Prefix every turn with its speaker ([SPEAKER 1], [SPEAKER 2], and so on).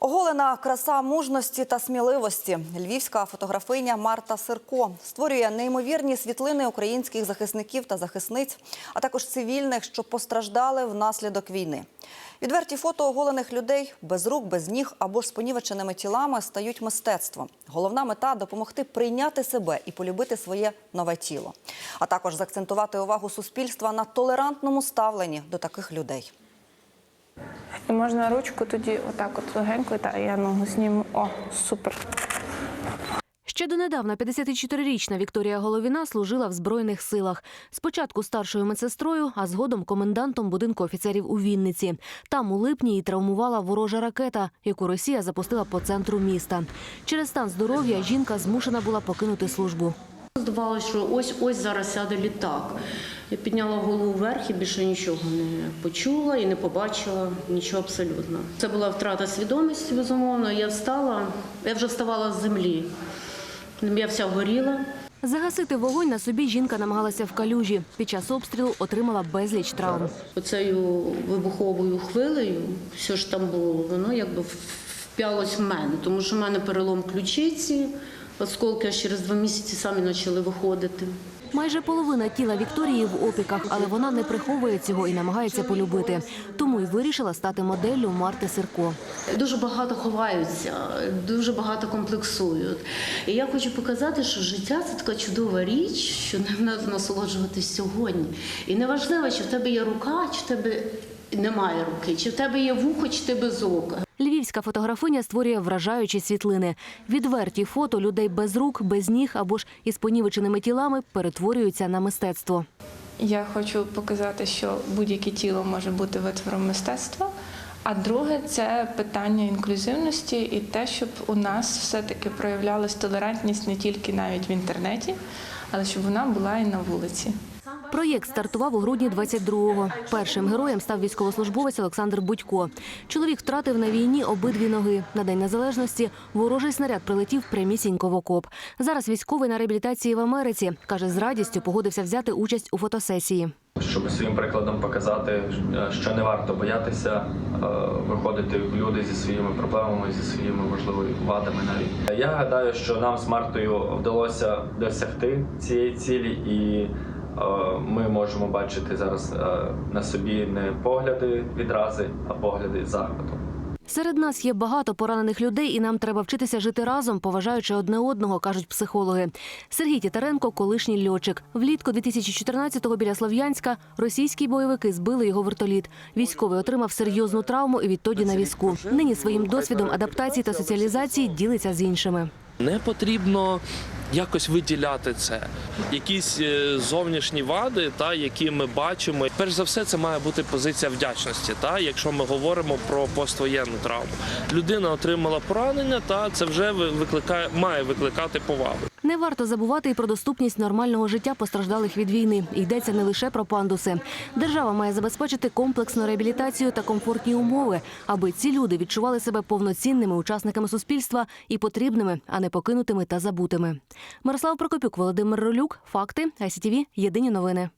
[SPEAKER 1] Оголена краса мужності та сміливості. Львівська фотографиня Марта Сирко створює неймовірні світлини українських захисників та захисниць, а також цивільних, що постраждали внаслідок війни. Відверті фото оголених людей без рук, без ніг або ж з понівеченими тілами стають мистецтвом. Головна мета допомогти прийняти себе і полюбити своє нове тіло, а також заакцентувати увагу суспільства на толерантному ставленні до таких людей.
[SPEAKER 2] І можна ручку тоді отак от легенько, та я ногу зніму. О, супер.
[SPEAKER 3] Ще донедавна 54-річна Вікторія Головіна служила в збройних силах. Спочатку старшою медсестрою, а згодом комендантом будинку офіцерів у Вінниці. Там у липні її травмувала ворожа ракета, яку Росія запустила по центру міста. Через стан здоров'я жінка змушена була покинути службу.
[SPEAKER 4] Здавалося, що ось ось зараз сяде літак. Я підняла голову вверх і більше нічого не почула і не побачила нічого абсолютно. Це була втрата свідомості, безумовно. Я встала, я вже вставала з землі. Я вся горіла.
[SPEAKER 3] Загасити вогонь на собі жінка намагалася в калюжі. Під час обстрілу отримала безліч травм.
[SPEAKER 4] Оцею вибуховою хвилею, все ж там було, воно якби вп'ялось в мене, тому що в мене перелом ключиці, осколки аж через два місяці самі почали виходити.
[SPEAKER 3] Майже половина тіла Вікторії в опіках, але вона не приховує цього і намагається полюбити. Тому й вирішила стати моделлю Марти Сирко.
[SPEAKER 4] Дуже багато ховаються, дуже багато комплексують. І я хочу показати, що життя це така чудова річ, що ним треба насолоджуватись сьогодні. І неважливо, чи в тебе є рука, чи в тебе немає руки, чи в тебе є вухо, чи ти без ока.
[SPEAKER 3] Львівська фотографиня створює вражаючі світлини. Відверті фото людей без рук, без ніг або ж із понівеченими тілами перетворюються на мистецтво.
[SPEAKER 2] Я хочу показати, що будь-яке тіло може бути витвором мистецтва. А друге це питання інклюзивності і те, щоб у нас все-таки проявлялась толерантність не тільки навіть в інтернеті, але щоб вона була і на вулиці.
[SPEAKER 3] Проєкт стартував у грудні 22-го. Першим героєм став військовослужбовець Олександр Будько. Чоловік втратив на війні обидві ноги. На день незалежності ворожий снаряд прилетів прямісінько в окоп. Зараз військовий на реабілітації в Америці каже, з радістю погодився взяти участь у фотосесії.
[SPEAKER 5] щоб своїм прикладом показати, е, що не варто боятися е, виходити в люди зі своїми проблемами, зі своїми можливо вадами навіть. Я гадаю, що нам з Мартою вдалося досягти цієї цілі, і ми можемо бачити зараз е, на собі не погляди відрази, а погляди захвату.
[SPEAKER 3] Серед нас є багато поранених людей, і нам треба вчитися жити разом, поважаючи одне одного, кажуть психологи. Сергій Тітаренко, колишній льотчик. Влітку 2014-го біля Слов'янська російські бойовики збили його вертоліт. Військовий отримав серйозну травму і відтоді на візку. Нині своїм досвідом адаптації та соціалізації ділиться з іншими.
[SPEAKER 6] Не потрібно якось виділяти це. Якісь е, зовнішні вади, та які ми бачимо. Перш за все, це має бути позиція вдячності. Та якщо ми говоримо про поствоєнну травму, людина отримала поранення, та це вже ви- викликає, має викликати повагу.
[SPEAKER 3] Не варто забувати і про доступність нормального життя постраждалих від війни. Йдеться не лише про пандуси. Держава має забезпечити комплексну реабілітацію та комфортні умови, аби ці люди відчували себе повноцінними учасниками суспільства і потрібними, а не покинутими та забутими. Мирослав Прокопюк, Володимир Ролюк. Факти. ICTV. Єдині новини.